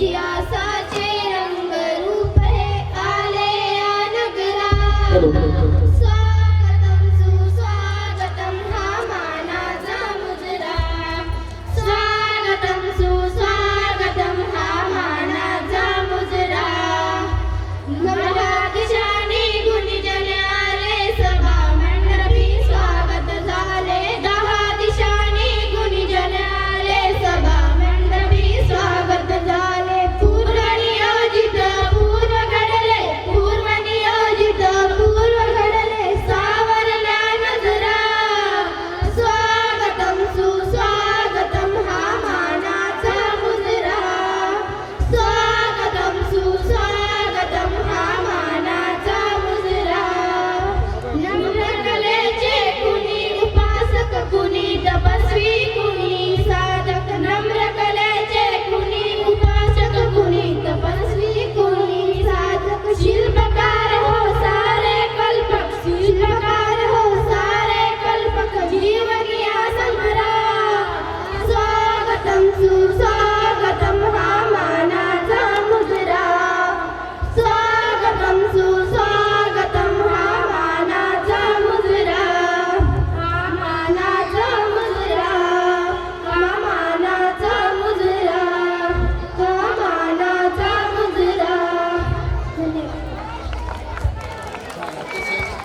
इतिहासाचे रंग रूप हे आले या नगरा